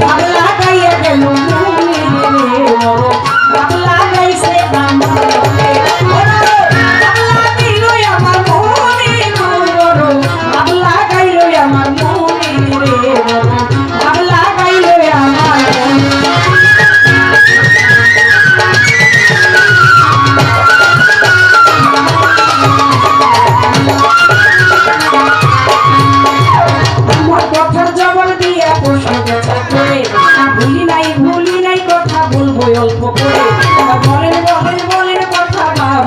বড়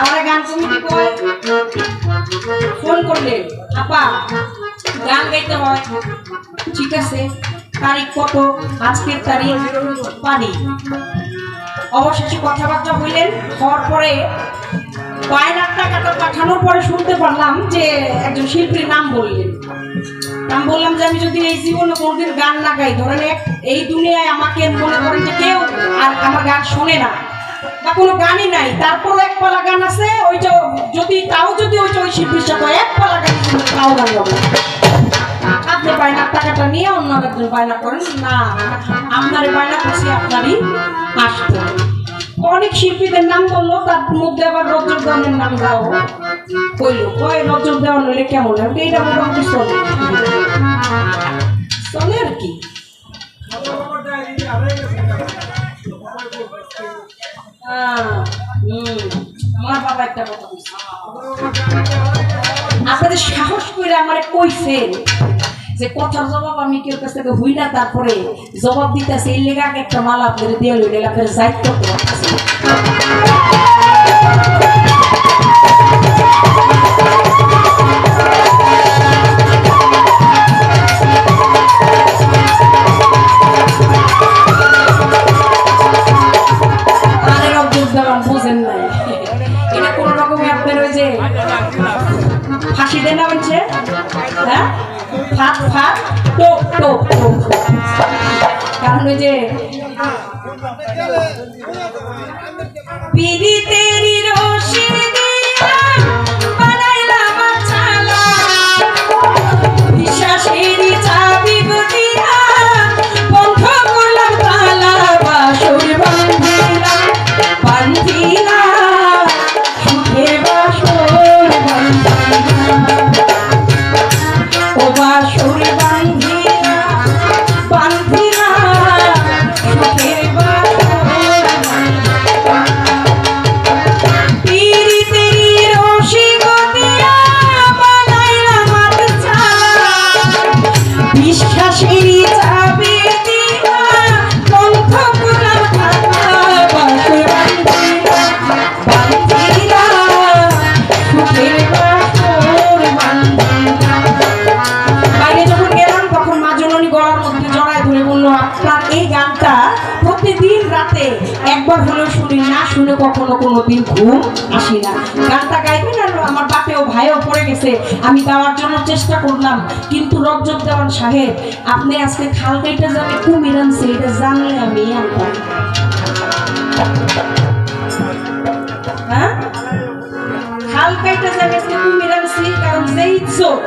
আমার গান কমিটি কয় ফোন করলে? আপা, গান গাইতে হয়। ঠিক আছে, তারিখ কত? আজকের তারিখ পানি। অবশেষে কথাবার্তা হইলেন। হওয়ার পরে বায়নার টাকাটা পাঠানোর পরে শুনতে পারলাম যে একজন শিল্পীর নাম বললেন। আমি বললাম যে আমি যদি এই জীবনে কোনোদিন গান না গাই, ধরেন এই দুনিয়ায় আমাকে মনে করেন যে কেউ আর আমার গান শোনে না। কোনো গানই নাই। তারপর এক পালা গান আছে, ওইটা যদি, তাও যদি ওইটা ওই শিল্পীর সাথে এক পালা গান তাও গান গাবো আপনি বায়নার টাকাটা নিয়ে অন্য একজন বায়না করেন। না, আপনার বায়না করছি আপনারই আসতে হবে। অনেক শিল্পীদের নাম বলল, তার মধ্যে আবার রজব দেওয়ানের নাম দাও। কইলো, কয় রজব দেওয়ান হইলে কেমন? হয় এইটা মোটামুটি চলে চলে আর কি? আমার বাবা একটা কথা আপনাদের সাহস করে আমার কইছেন যে কথার জবাব আমি কেউ কাছ থেকে হই না, তারপরে জবাব দিতেছে, এই লেগে একটা মালা আপনাদের দিয়ে হইলে আপনার করতেছে Come on, মধ্যে জড়ায় ধরে বলল, আপনার এই গানটা প্রতিদিন রাতে একবার হলেও শুনি না, শুনে কখনো কোনো দিন ঘুম আসি না। গানটা গাইবেন আর আমার বাপেও ভাইও পড়ে গেছে, আমি গাওয়ার জন্য চেষ্টা করলাম। কিন্তু রজ্জব দেওয়ান সাহেব, আপনি আজকে খাল কেটে যাবে কুমির আনছে এটা জানলে আমি আনতাম হ্যাঁ? খাল কাইটা যাবে কুমির আনছি কারণ যেই চোখ।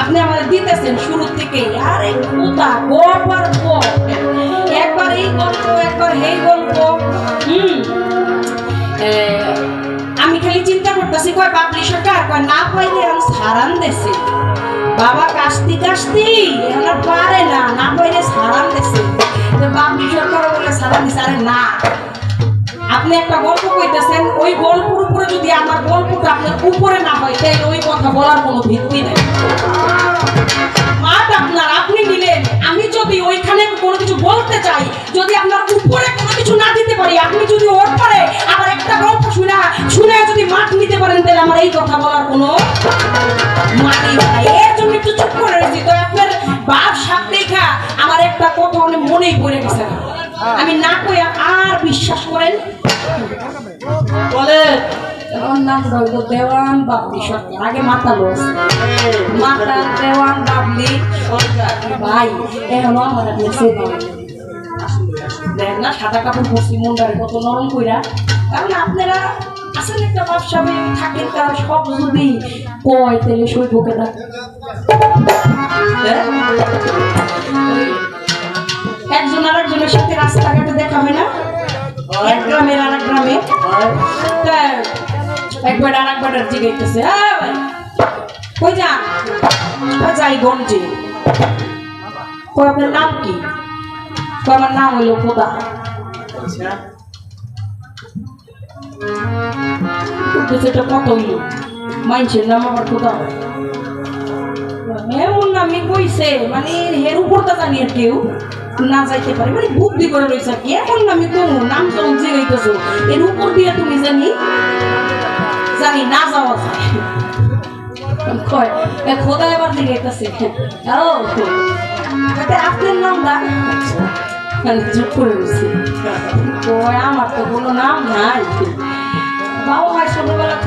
আপনি আমাদের দিতেছেন শুরু থেকে আরে কোথা গপ আর একবার এই গল্প, একবার এই গল্প। হুম। আমি খালি চিন্তা করতেছি, কয় সরকার কয় না পাইলে আমি সারান দেশে। বাবা কাশতি কাস্তি এখন পারে না না পাইলে সারান দেশে। তো বাবলি সরকার বলে সারান দিছে, আরে না। আপনি একটা গল্প কইতেছেন, ওই গল্পের উপরে যদি আমার গল্পটা আপনার উপরে না হয় তাই ওই কথা বলার কোনো ভিত্তি নেই। মাঠ আপনার, আপনি নিলেন। আমি যদি ওইখানে কোনো কিছু বলতে চাই, যদি আপনার উপরে কোনো কিছু না দিতে পারি, আপনি যদি ওর পরে আবার একটা গল্প শুনে শুনে যদি মাঠ নিতে পারেন, তাহলে আমার এই কথা বলার কোনো মাটি নাই এর জন্য একটু চুপ করে রয়েছি। তো আপনার বাপ সাপ দেখা আমার একটা কথা অনেক মনেই পড়ে গেছে না। আমি না কইয়া আর বিশ্বাস করেন? বলে আমার নাম হইল দেওয়ান বাবলি সরকার। আগে মাথা লোস। মাতা দেওয়ান বাবলি সরকার। ভাই এখন আমার না। সাদা কাপড় পরছি মুন্ডারে কত নরম কইরা। কারণ আপনারা আসলে একটা ব্যবসা থাকেন তার সব যদি কয় তাহলে সই ঢোকে না। হ্যাঁ? একজন আর একজনের সাথে রাস্তাঘাটে দেখা হয় না? এক গ্রামের আর এক গ্রামে। একবার আর একবার জিগাইতেছে "আ কই যান? যাই গঞ্জে। কই আপনার নাম কি? কই আমার নাম হইল খোদা। সেটা কত হইল? মাইনছের নাম আবার খোদা এমন নামই কইছে মানে হের উপরটা জানি আর কেউ না যাইতে পারে মানে বুদ্ধি করে রয়েছে কি। কম, নাম তো যে গাইতেছো এর উপর দিয়ে তুমি জানি জানি না যাওয়া যায়। কয় খোদা এবার গেছে ও আপনার নাম না মানে চুপ করে রয়েছে আমার তো কোনো নাম নাই। বাবা ছোটবেলা তুইয়া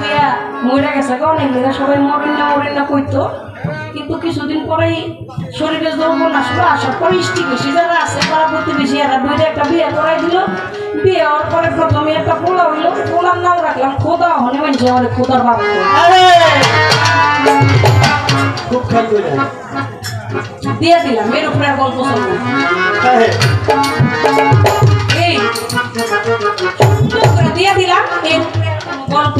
মরে গেছে অনেক মেয়েরা সবাই মরেন না মরেন না কইতো। কিন্তু কিছুদিন পরেই শরীরে যৌবন আসলো, আসার পরে ইষ্টি খুশি যারা আছে পাড়া প্রতিবেশী, এরা দুইটা একটা বিয়ে করাই দিল। বিয়ে হওয়ার পরে প্রথমে একটা পোলা হইল, পোলার নাম রাখলাম খোদা হনে মানছে আমার খোদার বাবা। দিয়ে দিলাম, এর উপরে গল্প চলবে এই দিয়ে দিলাম, এর গল্প।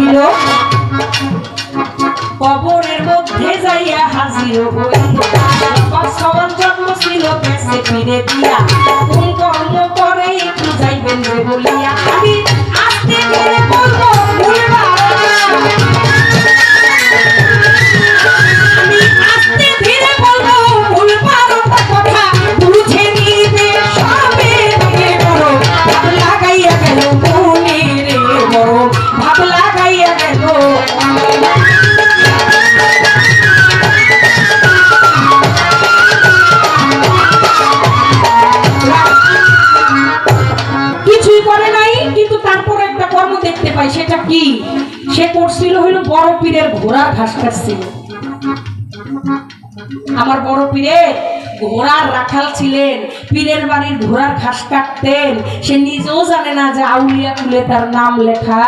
রাখাল ছিলেন। পীরের বাড়ির ঘোড়ার ঘাস কাটতেন। সে নিজেও জানে না যে আউলিয়া কুলে তার নাম লেখা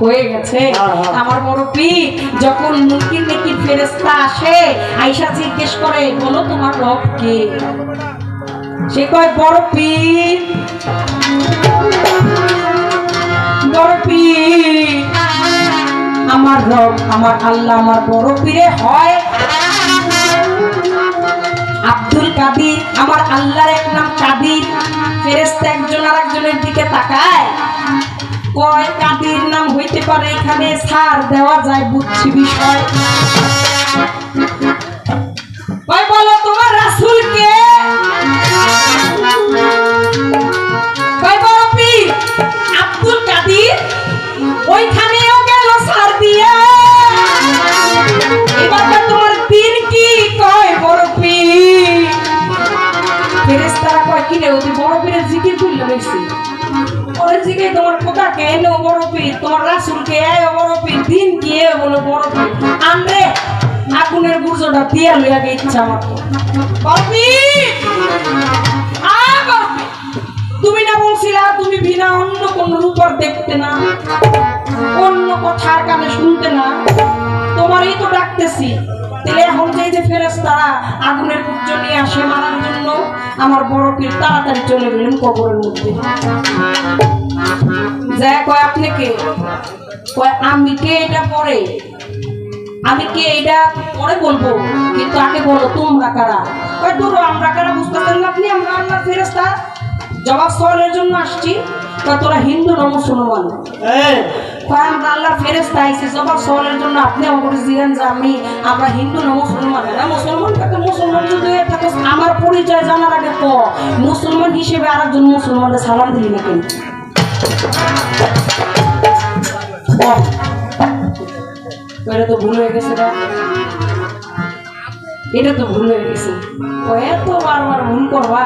হয়ে গেছে। আমার বড় পীর যখন মুরগির নেকি ফেরেস্তা আসে আইসা জিজ্ঞেস করে বলো তোমার রব কে? সে কয় বড় পীর। বড় পীর। আমার রব আমার আল্লাহ আমার বড় পীরে হয়। আব্দুল কাদির আমার আল্লাহর এক নাম কাদির। ফেরেস্তা একজন আর একজনের দিকে তাকায়। কয়, কাদির নাম হইতে পারে এখানে ছাড় দেওয়া যায় বুঝছি বিষয়। বলো তোমার রাসূল কে? আমরে আগুনের গুর্জটা দিয়া লইয়া গে ইচ্ছা আমার তো। বড় পীর আ বড় পীর, তুমি না বলছিলা তুমি বিনা অন্য কোন রূপর দেখতে না অন্য কথার কানে শুনতে না। তোমারই তো ডাকতেছি। তাহলে এখন যে যে ফেরেস্তারা আগুনের পুত্র নিয়ে আসে মারার জন্য আমার বড় পীর তাড়াতাড়ি চলে গেলেন কবরের মধ্যে। যা কয় আপনি কে? কয় আমি কে এটা পরে আমি কে এটা পরে বলব? কিন্তু আগে বলো তোমরা কারা? কয় দূর আমরা কারা বুঝতেছেন না আপনি? আমরা আল্লাহ ফেরেস্তা জবাব সওয়ালের জন্য আসছি। কয় তোরা হিন্দু না মুসলমান? কয় আমরা আল্লাহ ফেরেস্তা আইছি। জবাব সওয়ালের জন্য আপনি আমাকে জিজ্ঞান যে আমি আমরা হিন্দু না মুসলমান? না মুসলমান মুসলমান যদি থাকো আমার পরিচয় জানার আগে ক? মুসলমান হিসেবে আরেকজন মুসলমানের সালাম দিলি না কেন? বল। এটা তো ভুল হয়ে গেছে না তো ভুল হয়ে গেছে। ও এত বারবার ভুল করবা।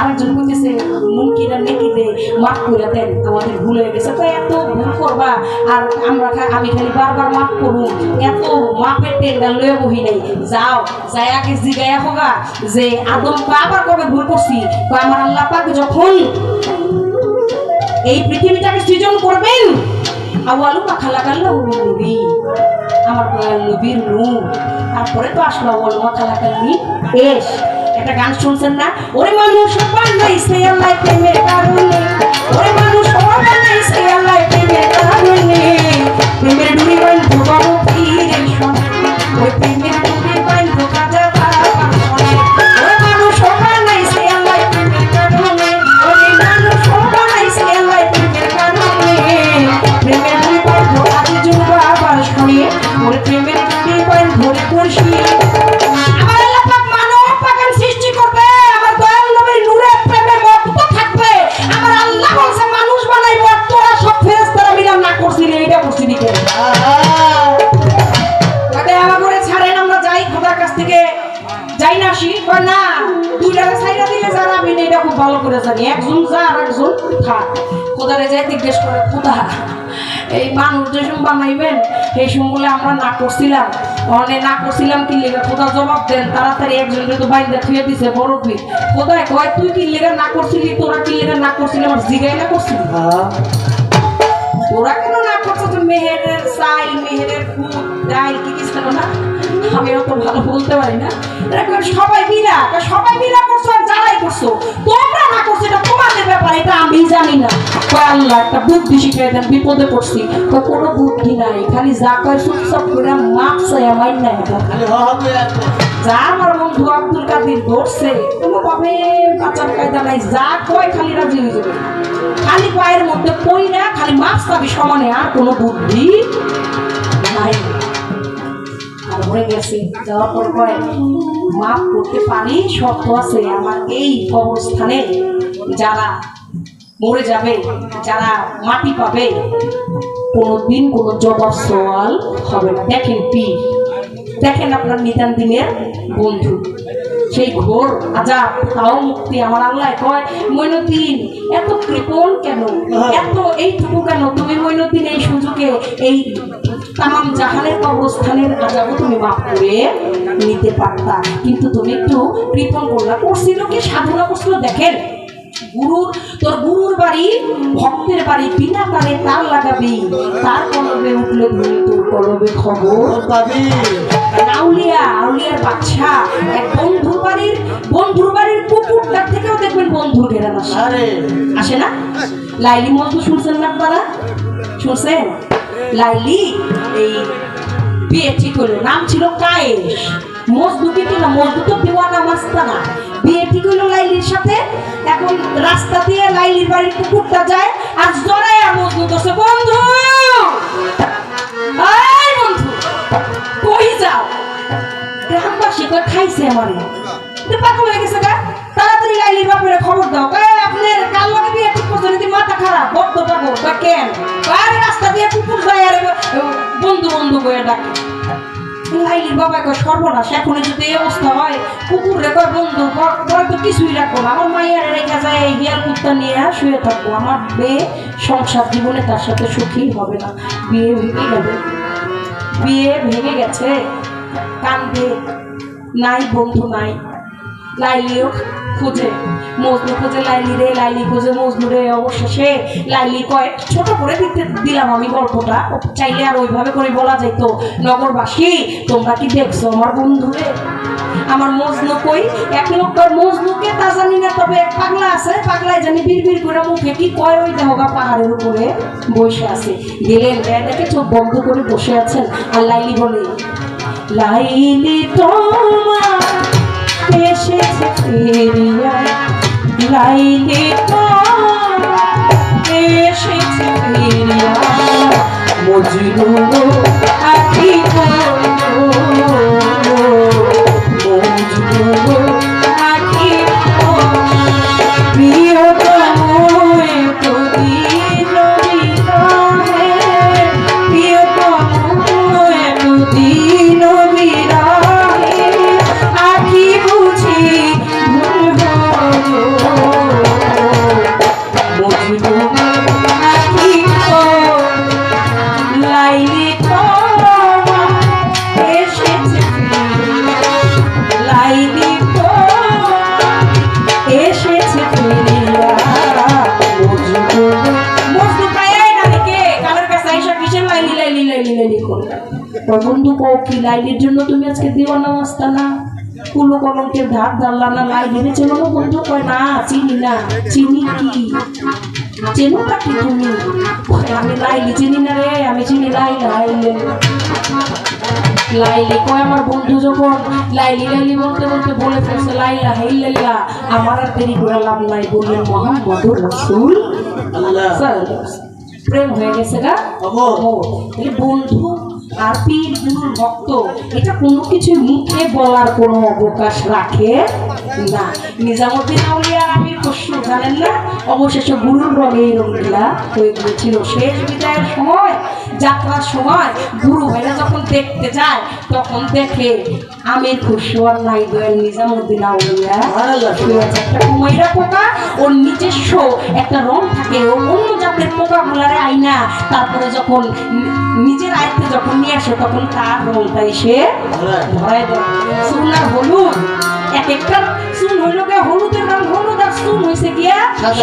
আরেকজন কইতেছে মুনকিরা নেকি মাফ করে দেন আমাদের ভুল হয়ে গেছে। তো এত ভুল করবা। আর আমরা আমি খালি বারবার মাফ করুন এত মাপের টেন্ডার লয়ে বহি নাই। যাও, যাই আগে জিগাইয়া হোগা। যে আদম পা আবার কবে ভুল করছি? কয়, আমার আল্লাহ পাক যখন এই পৃথিবীটাকে সৃজন করবেন? আওয়ালু পাখা লাগালো আমার নবীর তারপরে তো আসলো আওয়ালু পাখা লাগালি এস একটা গান শুনছেন না? ওরে মানুষ বানাইছে আল্লাহ প্রেমের কারণে কাছ থেকে যাই না আসি না। দুইটাকে ছাইরা দিলে যারা আমি এটা খুব ভালো করে জানি। একজন যা আর একজন থাক খোদারে যাই জিজ্ঞেস করে খোদা এই মানুষ যে সময় বানাইবেন সেই সময়গুলো আমরা না করছিলাম। অনে না করছিলাম কি খোদা জবাব দেন, তাড়াতাড়ি একজনকে তো বাইন্দা থুয়ে দিছে পীর খোদায় কয়, তুই কি না করছিলি? তোরা কি লেগে না করছিলি? আমার জিগাই না করছিলি? তোরা কেন না করছ তো মেহেরের সাইল মেহেরের ফুল, ডাইল, কি কি ছিল না? আমি অত ভালো বলতে পারি না। এরা কয় সবাই মিলা। সবাই মিলা করছ আর যারাই করছ তোমরা না করছ এটা তোমাদের ব্যাপার এটা আমি জানি না। আল্লাহ একটা বুদ্ধি শিখিয়ে দেন বিপদে পড়ছি। কয় কোনো বুদ্ধি নাই খালি যা কয় চুপচাপ করে মাপ চাই আমার না এটা। খালি হ হ যা আমার বন্ধু আব্দুল কাদির ধরছে কোনো ভাবে বাঁচার কায়দা নাই যা কয় খালি রাজি হয়ে যাবে। খালি পায়ের মধ্যে পই না খালি মাছ পাবি সমানে আর কোনো বুদ্ধি নাই। তারপরে গেছে। যাওয়ার পর কয় মাপ করতে পারি শর্ত আছে আমার এই অবস্থানে যারা মরে যাবে যারা মাটি পাবে কোনোদিন কোনো জবাব সওয়াল হবে না। দেখেন পীর দেখেন আপনার নিতান দিনের বন্ধু। সেই ঘোর আজাব তাও মুক্তি আমার আল্লাহ কয় মইনুদ্দিন এত কৃপণ কেন? এত এইটুকু কেন? তুমি মইনুদ্দিন এই সুযোগে এই তামাম জাহানের অবস্থানের আজাবও তুমি মাফ করে নিতে পারতা। কিন্তু তুমি একটু কৃপণ করলা। করছিল কি সাধনা করছিল দেখেন গুরুর তোর গুরুর বাড়ি ভক্তের বাড়ি বিনা তারে তার লাগাবি। তার কলবে উঠলে ধরে তোর কলবে খবর। পাবি। আউলিয়া আউলিয়ার বাচ্চা এক বন্ধুর বাড়ির বন্ধুর বাড়ির কুকুরটার থেকেও দেখবেন বন্ধুর ঘেরা আসে। আসে না? লাইলি মজদু শুনছেন না আপনারা? শুনছেন? লাইলি, এই বিয়ে ঠিক নাম ছিল কায়েশ। কিন্তু না মজদু তো দেওয়ানা মাস্তানা বিয়ে ঠিক লাইলির সাথে। এখন রাস্তা দিয়ে লাইলির বাড়ির কুকুরটা যায়। আর জড়াইয়া মজদু করছে বন্ধু, এই বন্ধু, কই যাও? গ্রামবাসী কই খাইছে আমারে। পাগল হয়ে গেছে গা। তাড়াতাড়ি লাইলির বাপের খবর দাও। আপনার কাল লগে বিয়ে ঠিক করছেন এতে মাথা খারাপ বদ্ধ পাগল কই কেন? আরে রাস্তা দিয়ে কুকুর আর বন্ধু বন্ধু কয়ে ডাকে। লাইলির বাবা কয়, সর্বনাশ, এখন যদি এই অবস্থা হয় কুকুর রে কয়, বন্ধু পরে তো কিছুই রাখব না। আমার মায়ের রেখা যায়, এই বিয়ার কুত্তা নিয়ে শুয়ে থাকব। আমার মেয়ে সংসার জীবনে তার সাথে সুখী হবে না। বিয়ে ভেঙে গেল। বিয়ে ভেঙে গেছে। কান্দে। নাই, বন্ধু নাই। লাইলিও খুঁজে। মজনু খুঁজে, লাইলি রে, লাইলি খুঁজে, মজনু রে, অবশেষে লাইলি কয় ছোট করে দিতে দিলাম আমি গল্পটা। চাইলে আর ওইভাবে করে বলা যেত নগরবাসী, তোমরা কি দেখছ আমার বন্ধু রে? আমার মজনু কই, এক লোকটার মজনুকে তা জানি না, তবে এক পাগলা আছে, পাগলায় জানি বিড়বিড় করে মুখে কি কয় ওই দেহগা পাহাড়ের উপরে বসে আছে। গেলেন দেখে চোখ বন্ধ করে বসে আছেন, আর লাইলি বলে, লাইলি তোমার ফিরিয়া লাইলি এসেছে ফিরিয়া। মজনু কি লাইলির জন্য তুমি আজকে দিওয়ানা আসতা না কুলো কলঙ্কের ধার ধারলা না লাইলি রে চেনো না বন্ধু? কয় না চিনি না। চিনি কি? চেনো কি তুমি? আমি লাইলি চিনি না রে আমি চিনি লাইলা লাইলি লাইলি কয় আমার বন্ধু যখন লাইলি লাইলি বলতে বলতে বলে ফেলছে লাইলা হেইল্লা আমার আর দেরি করে লাভ নাই বললেন মোহাম্মদুর রাসূল। প্রেম হয়ে গেছে গা। বন্ধু আর পীর গুরুর ভক্ত। এটা কোনো কিছু মুখে বলার কোনো অবকাশ রাখে না। নিজামুদ্দিন আউলিয়ার আমির খসরু জানেন না? অবশেষে গুরুর রঙে রঙিলা হয়ে গিয়েছিল। শেষ বিদায়ের সময় যাত্রার সময় গুরু ভাইরা যখন দেখতে যায় তখন দেখে আমির খসরু আর নাই দোয়েল নিজামুদ্দিন আউলিয়া। একটা কুমাইরা পোকা ওর নিজস্ব একটা রং থাকে ও অন্য জাতের পোকা গুলারে আইনা তারপরে যখন নিজের আয়ত্তে যখন নিয়ে আসে তখন তার রংটা এসে ধরায়। দেয়। আর হলুদ। এক একটা। চুন হইল গিয়ে হলুদের রং হলুদ আর চুন হয়েছে গিয়া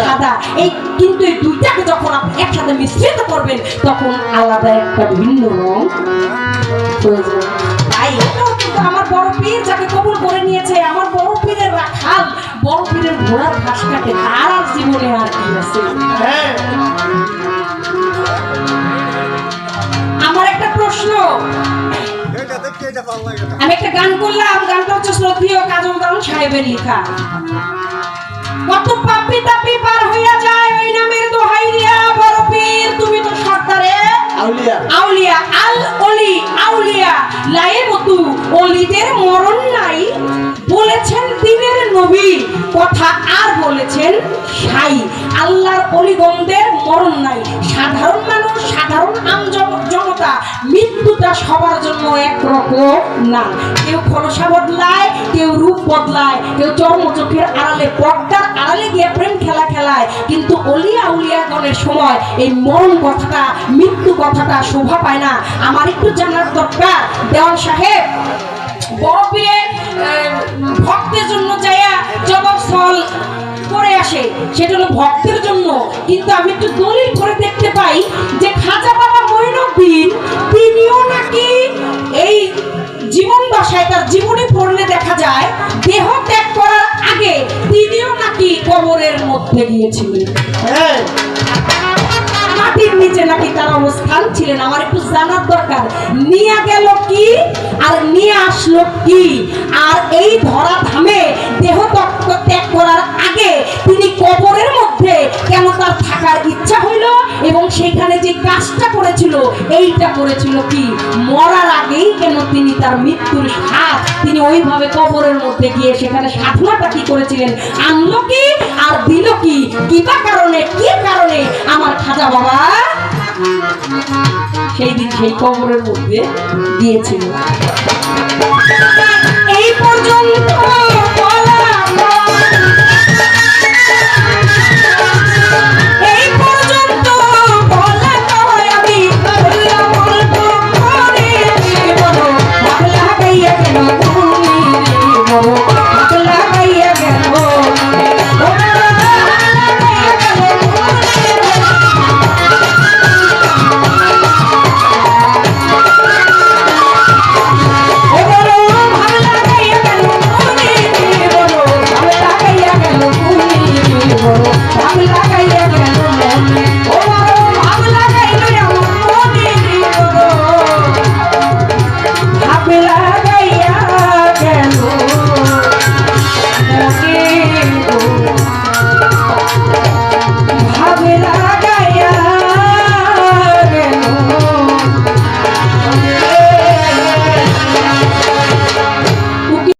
সাদা। এই কিন্তু এই দুইটাকে যখন আপনি একসাথে মিশ্রিত করবেন তখন আলাদা একটা ভিন্ন রং হয়ে যাবে। তাই আমার বড় পীর যাকে কবুল করে নিয়েছে আমার বড় পীরের রাখাল বড় পীরের ঘোড়ার ঘাস কাটে তার আর জীবনে আর কি আছে? হ্যাঁ। আমার একটা প্রশ্ন। আমি একটা গান করলাম গানটা হচ্ছে শ্রদ্ধেয় কাজল দাম সাহেবের লেখা। কত পাপি তাপি পার হইয়া যায় ওই নামের দোহাই দিয়া বড় পীর তুমি তো সর্দারে। আউলিয়া। আউলিয়া আল অলি আউলিয়া। লাইমতু অলিদের মরণ নাই। বলেছেন দিনের নবী কথা আর বলেছেন সাই। আল্লাহর অলিগণদের মরণ নাই। সাধারণ মানুষ, সাধারণ আমজন জনতা মৃত্যুটা সবার জন্য একরকম না। কেউ খরসা বদলায়, কেউ রূপ বদলায়, কেউ চর্মচোখের আড়ালে, পর্দার আড়ালে গিয়ে প্রেম খেলা খেলায়। কিন্তু অলিয়া উলিয়া উলিয়াগণের সময় এই মরণ কথাটা, মৃত্যু কথাটা শোভা পায় না। আমার একটু জানার দরকার দেওয়ান সাহেব, বড় পীরে ভক্তের জন্য যাইয়া সেটা হলো ভক্তের জন্য। কিন্তু আমি একটু দলিল করে দেখতে পাই যে খাজা বাবা মঈনুদ্দিন তিনিও নাকি এই জীবন দশায় তার জীবনে পড়লে দেখা যায়, দেহ ত্যাগ করার আগে তিনিও নাকি কবরের মধ্যে গিয়েছিলেন। হ্যাঁ। মাটির নিচে নাকি তার অবস্থান ছিলেন? আমার একটু জানার দরকার। নিয়ে গেল কি আর নিয়ে আসলো কি? আর এই ধরা ধামে দেহ ত্যাগ করার আগে তিনি কবরের মধ্যে কেন তার থাকার ইচ্ছা হইল? এবং সেখানে যে কাজটা করেছিল, এইটা করেছিল কি? মরার আগেই কেন তিনি তার মৃত্যুর সাথ তিনি ওইভাবে কবরের মধ্যে গিয়ে সেখানে সাধনা কি করেছিলেন? আনলো কি? আর দিল কি? কিবা কারণে? কি কারণে? আমার খাজা বাবা সেই দিন সেই কবরের মধ্যে দিয়েছিল এই পর্যন্ত বলা